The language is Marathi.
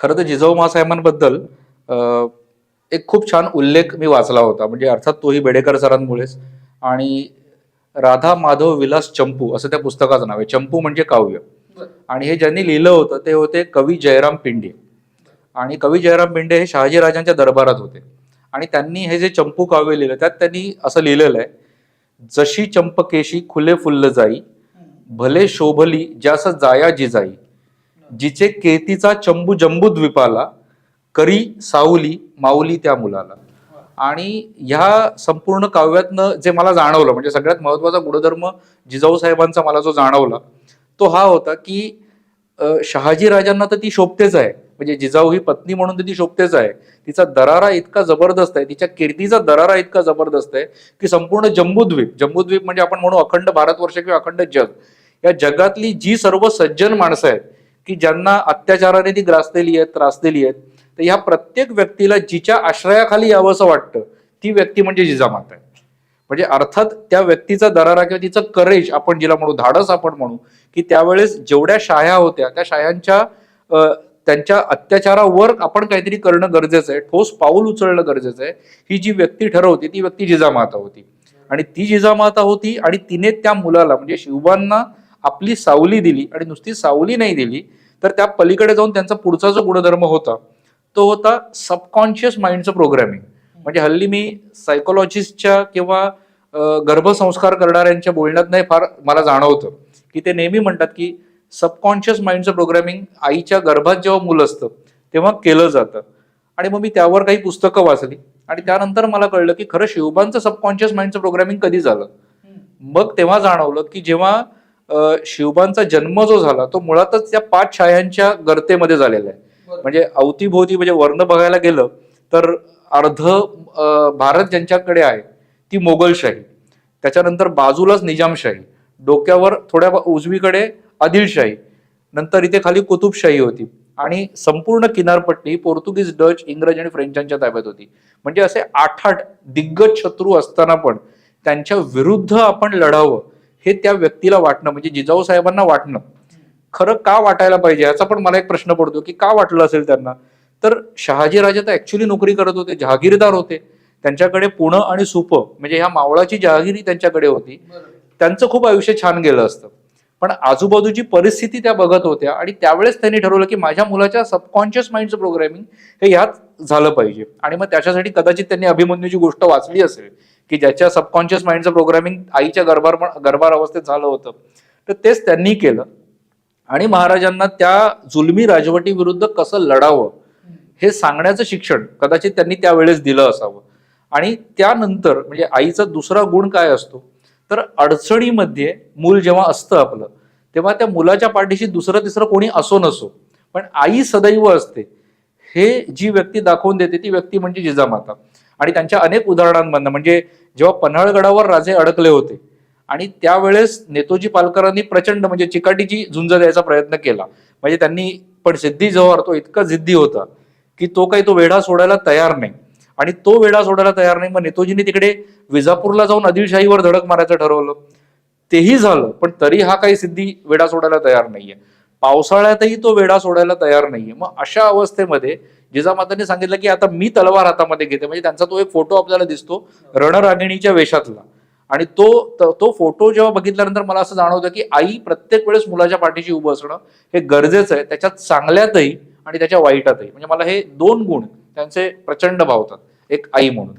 खरं तर जिजाऊ मासाहेबांबद्दल एक खूप छान उल्लेख मी वाचला होता. म्हणजे अर्थात तोही बेडेकर सरांमुळेच. आणि राधा माधव विलास चंपू असं त्या पुस्तकाचं नाव आहे. चंपू म्हणजे काव्य. आणि हे ज्यांनी लिहिलं होतं ते होते कवी जयराम पिंडे. आणि कवी जयराम पिंडे हे शहाजीराजांच्या दरबारात होते. आणि त्यांनी हे जे चंपू काव्य लिहिलं त्यात त्यांनी असं लिहिलेलं आहे जशी चंपकेशी खुले फुल्ल जाई भले शोभली ज्यास जाया जिजाई जिचे केतीचा चंबू जंबू द्वीपाला करी साऊली माऊली त्या मुलाला. आणि ह्या संपूर्ण काव्यातनं जे मला जाणवलं म्हणजे सगळ्यात महत्त्वाचा गुणधर्म जिजाऊ साहेबांचा मला जो जाणवला तो हा होता की शहाजी राजांना तर ती शोभतेच आहे. म्हणजे जिजाऊ ही पत्नी म्हणून तर ती शोभतेच आहे. तिचा दरारा इतका जबरदस्त आहे तिच्या कीर्तीचा दरारा इतका जबरदस्त आहे की संपूर्ण जम्बूद्वीप जम्बूद्वीप म्हणजे आपण म्हणू अखंड भारतवर्ष किंवा अखंड जग या जगातली जी सर्व सज्जन माणसं आहेत की ज्यांना अत्याचाराने ती ग्रासलेली आहेत त्रासलेली आहेत तर ह्या प्रत्येक व्यक्तीला जिच्या आश्रयाखाली यावंसं वाटतं ती व्यक्ती म्हणजे जिजामाता आहे. म्हणजे अर्थात त्या व्यक्तीचा दरारा किंवा तिचं करेज आपण जिला म्हणू धाडस आपण म्हणू की त्यावेळेस जेवढ्या शाया होत्या त्या शायांच्या त्यांच्या अत्याचारावर आपण काहीतरी करणं गरजेचं आहे ठोस पाऊल उचलणं गरजेचं आहे ही जी व्यक्ती ठरवती ती व्यक्ती जिजामाता होती. आणि ती जिजामाता होती आणि तिने त्या मुलाला म्हणजे शिवबांना आपली सावली दिली आणि नुसती सावली नाही दिली तर त्या पलीकडे जाऊन त्यांचा पुढचा जो गुणधर्म होता तो होता सबकॉन्शियस माइंडचं प्रोग्रामिंग म्हणजे हल्ली मी सायकोलॉजिस्टच्या किंवा गर्भसंस्कार करणाऱ्यांच्या बोलण्यात नाही फार मला जाणवतं. की ते नेहमी म्हणतात की सबकॉन्शियस माइंडचं प्रोग्रामिंग आईच्या गर्भात जेव्हा मूल असतं तेव्हा केलं जातं. आणि मग मी त्यावर काही पुस्तकं वाचली. आणि त्यानंतर मला कळलं की खरं शिवबांचं सबकॉन्शियस माइंडचं प्रोग्रामिंग कधी झालं? मग तेव्हा जाणवलं की जेव्हा शिवबांचा जन्म जो झाला तो मुळातच त्या पाच छायांच्या गर्तेमध्ये झालेला आहे. म्हणजे अवतीभोवती म्हणजे वर्ण बघायला गेलं तर अर्ध भारत ज्यांच्याकडे आहे ती मोगलशाही त्याच्यानंतर बाजूलाच निजामशाही डोक्यावर थोड्या उजवीकडे आदिलशाही नंतर इथे खाली कुतुबशाही होती. आणि संपूर्ण किनारपट्टी पोर्तुगीज डच इंग्रज आणि फ्रेंचांच्या ताब्यात होती. म्हणजे असे आठ आठ दिग्गज शत्रू असताना पण त्यांच्या विरुद्ध आपण लढावं हे त्या व्यक्तीला वाटणं म्हणजे जिजाऊ साहेबांना वाटणं. खरं का वाटायला पाहिजे? याचा पण मला एक प्रश्न पडतो की का वाटलं असेल त्यांना? तर शहाजी राजे तर ऍक्च्युली नोकरी करत होते जहागीरदार होते. त्यांच्याकडे पुणं आणि सुप म्हणजे ह्या मावळाची जहागिरी त्यांच्याकडे होती. त्यांचं खूप आयुष्य छान गेलं असतं. पण आजूबाजूची परिस्थिती त्या बघत होत्या आणि त्यावेळेस त्यांनी ठरवलं की माझ्या मुलाच्या सबकॉन्शियस माइंडचं प्रोग्रामिंग हे यात झालं पाहिजे. आणि मग त्याच्यासाठी कदाचित त्यांनी अभिमन्यूची गोष्ट वाचली असेल. की ज्याच्या सबकॉन्शियस माइंडचं प्रोग्रामिंग आईच्या गर्भार गर्भार अवस्थेत झालं होतं. तर तेच त्यांनी केलं. आणि महाराजांना त्या जुलमी राजवटी विरुद्ध कसं लढावं हे सांगण्याचं शिक्षण कदाचित त्यांनी त्यावेळेस दिलं असावं. आणि त्यानंतर म्हणजे आईचा दुसरा गुण काय असतो? तर अडचणीमध्ये मूल जेव्हा असतं आपलं तेव्हा त्या मुलाच्या पाठीशी दुसरं तिसरं कोणी असो नसो पण आई सदैव असते. हे जी व्यक्ती दाखवून देते ती व्यक्ती म्हणजे जिजामाता. आणि त्यांच्या अनेक उदाहरणांमधनं म्हणजे जेव्हा पन्हाळगडावर राजे अडकले होते आणि त्यावेळेस नेतोजी पालकरांनी प्रचंड म्हणजे चिकाटीची झुंज द्यायचा प्रयत्न केला. म्हणजे त्यांनी पण सिद्धी जव्हार तो इतका जिद्दी होता की तो काही तो वेढा सोडायला तयार नाही. आणि तो वेढा सोडायला तयार नाही मग नेतोजींनी तिकडे विजापूरला जाऊन आदिलशाहीवर धडक मारायचं ठरवलं. तेही झालं पण तरी हा काही सिद्धी वेढा सोडायला तयार नाहीये. पावसाळ्यातही तो वेढा सोडायला तयार नाहीये. मग अशा अवस्थेमध्ये जिजामातांनी सांगितलं की आता मी तलवार हातामध्ये घेते. म्हणजे त्यांचा तो एक फोटो आपल्याला दिसतो रणरागिणीच्या वेशातला. आणि तो तो फोटो जेव्हा बघितल्यानंतर मला असं जाणवतं की आई प्रत्येक वेळेस मुलाच्या पाठीशी उभं असणं हे गरजेचं आहे. त्याच्यात चांगल्यातही आणि त्याच्या वाईटातही. म्हणजे मला हे दोन गुण त्यांचे प्रचंड भावतात. एक आई म्हणून.